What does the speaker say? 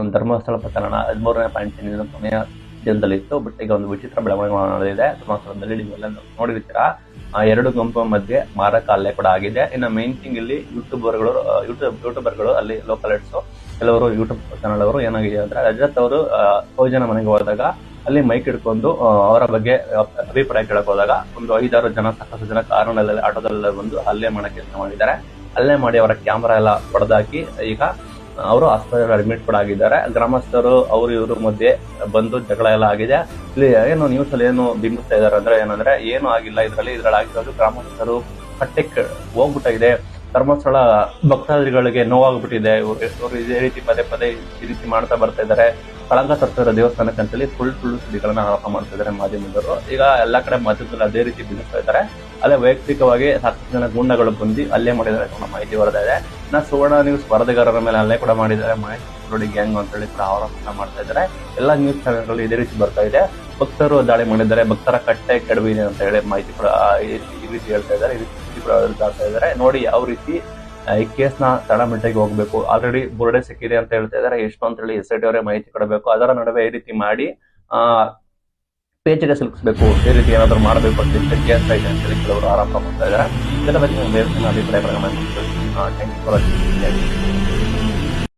ಒಂದು ಧರ್ಮಸ್ಥಳ ಪ್ರಕರಣ ಹದಿಮೂರನೇ ಪಾಯಿಂಟ್ ಕೊನೆಯ ಕೊನೆಯ ದಿನದಲ್ಲಿತ್ತು ಬಟ್ ಈಗ ಒಂದು ವಿಚಿತ್ರ ಬೆಳವಣಿಗೆ ನಡೆದಿದೆ ಧರ್ಮಸ್ಥಳದಲ್ಲಿ ನೀವೆಲ್ಲ ನೋಡಿರ್ತೀರಾ. ಆ ಎರಡು ಗುಂಪು ಮಧ್ಯೆ ಮಾರಕ ಅಲ್ಲೇ ಕೂಡ ಆಗಿದೆ. ಇನ್ನು ಮೇನ್ ಥಿಂಗ್ ಇಲ್ಲಿ ಯೂಟ್ಯೂಬರ್ಗಳು ಯೂಟ್ಯೂಬ್, ಯೂಟ್ಯೂಬರ್ಗಳು ಅಲ್ಲಿ ಲೋಕಲ್ ಕೆಲವರು ಯೂಟ್ಯೂಬ್ ಚಾನಲ್ ಅವರು ಏನಾಗಿದೆ ಅಂದ್ರೆ ರಜತ್ ಅವರು ಜನ ಮನೆಗೆ ಹೋದಾಗ ಅಲ್ಲಿ ಮೈಕ್ ಹಿಡ್ಕೊಂಡು ಅವರ ಬಗ್ಗೆ ಅಭಿಪ್ರಾಯ ಕೇಳಕ್ ಹೋದಾಗ ಒಂದು ಐದಾರು ಜನ, ಸಾಕಷ್ಟು ಜನ ಕಾರಣದಲ್ಲಿ ಆಟೋದಲ್ಲ ಬಂದು ಅಲ್ಲೇ ಕೆಲಸ ಮಾಡಿದ್ದಾರೆ. ಅಲ್ಲೇ ಮಾಡಿ ಅವರ ಕ್ಯಾಮ್ರಾ ಎಲ್ಲ ಹೊಡೆದಾಕಿ ಈಗ ಅವರು ಆಸ್ಪತ್ರೆಯಲ್ಲಿ ಅಡ್ಮಿಟ್ ಕೂಡ ಆಗಿದ್ದಾರೆ. ಗ್ರಾಮಸ್ಥರು, ಅವರು ಇವರ ಮಧ್ಯೆ ಬಂದು ಜಗಳ ಎಲ್ಲ ಆಗಿದೆ. ಇಲ್ಲಿ ಏನು ನ್ಯೂಸ್ ಅಲ್ಲಿ ಏನು ಬಿಂಬಿಸ್ತಾ ಇದಾರೆ ಅಂದ್ರೆ ಏನಂದ್ರೆ, ಏನು ಆಗಿಲ್ಲ ಇದರಲ್ಲಿ, ಇದ್ರಲ್ಲಿ ಆಗಿರೋದು ಗ್ರಾಮಸ್ಥರು ಕಟ್ಟೆ ಹೋಗ್ಬಿಟ್ಟಿದೆ. ಧರ್ಮಸ್ಥಳ ಭಕ್ತಾದಿಗಳಿಗೆ ನೋವಾಗ್ಬಿಟ್ಟಿದೆ. ಇವರು ಇದೇ ರೀತಿ ಪದೇ ಪದೇ ಈ ರೀತಿ ಮಾಡ್ತಾ ಬರ್ತಾ ಇದ್ದಾರೆ. ಕಳಂಕ ತರ್ತಿರೋ ದೇವಸ್ಥಾನಕ್ಕೆ ಅಂತೇಳಿ ಸುಳ್ಳು ಸುಳ್ಳು ಸುದ್ದಿಗಳನ್ನ ಆರೋಪ ಮಾಡ್ತಾ ಇದ್ದಾರೆ ಮಾಧ್ಯಮದವರು. ಈಗ ಎಲ್ಲಾ ಕಡೆ ಮಾಧ್ಯಮದಲ್ಲಿ ಅದೇ ರೀತಿ ಬಿಂಬಿಸ್ತಾ ಇದ್ದಾರೆ. ಅಲ್ಲೇ ವೈಯಕ್ತಿಕವಾಗಿ ಸಾಕಷ್ಟು ಜನ ಗುಂಡಗಳು ಬಂದು ಅಲ್ಲೇ ಮಾಡಿದ್ದಾರೆ ಮಾಹಿತಿ ಬರ್ತಾ ಇದೆ. ಇನ್ನ ಸುವರ್ಣ ನ್ಯೂಸ್ ವರದಿಗಾರರ ಮೇಲೆ ಅಲ್ಲೇ ಕೂಡ ಮಾಡಿದ್ದಾರೆ. ಮಹೇಶ್ ರೋಡಿ ಗ್ಯಾಂಗ್ ಅಂತ ಹೇಳಿ ಆರೋಪ ಮಾಡ್ತಾ ಇದ್ದಾರೆ. ಎಲ್ಲಾ ನ್ಯೂಸ್ ಚಾನೆಲ್ಗಳು ಇದೇ ರೀತಿ ಬರ್ತಾ ಇದೆ. ಭಕ್ತರು ದಾಳಿ ಮಾಡಿದ್ದಾರೆ. ಭಕ್ತರ ಕಟ್ಟೆ ಕೆಡವಿದೆ ಅಂತ ಹೇಳಿ ಮಾಹಿತಿ ಕೂಡ ಈ ರೀತಿ ಹೇಳ್ತಾ ಇದ್ದಾರೆ. ಈ ರೀತಿ ಕೂಡ ಇದ್ದಾರೆ. ನೋಡಿ ಯಾವ ರೀತಿ ಈ ಕೇಸ್ನ ತಳಮಟ್ಟಿಗೆ ಹೋಗ್ಬೇಕು. ಆಲ್ರೆಡಿ ಬುರುಡೆ ಸಿಕ್ಕಿದೆ ಅಂತ ಹೇಳ್ತಾ ಇದ್ದಾರೆ. ಎಷ್ಟು ಅಂತ ಹೇಳಿ ಎಸ್ ಐ ಟಿ ಅವರೇ ಮಾಹಿತಿ ಕೊಡಬೇಕು. ಅದರ ನಡುವೆ ಈ ರೀತಿ ಮಾಡಿ, ಆ ಪೇಚಿಗೆ ಸಿಲುಕಿಸ್ಬೇಕು ಈ ರೀತಿ ಏನಾದ್ರು ಮಾಡಬೇಕು ಅಂತ ಕೇಸ್ ಇದೆ ಅಂತ ಹೇಳಿ ಕೆಲವರು ಆರಂಭ ಮಾಡ್ತಾ ಇದ್ದಾರೆ. ಇದರ ಬಗ್ಗೆ ನಿಮ್ಮ ಅಭಿಪ್ರಾಯಗಳನ್ನು ಥ್ಯಾಂಕ್ ಯು ಫಾರ್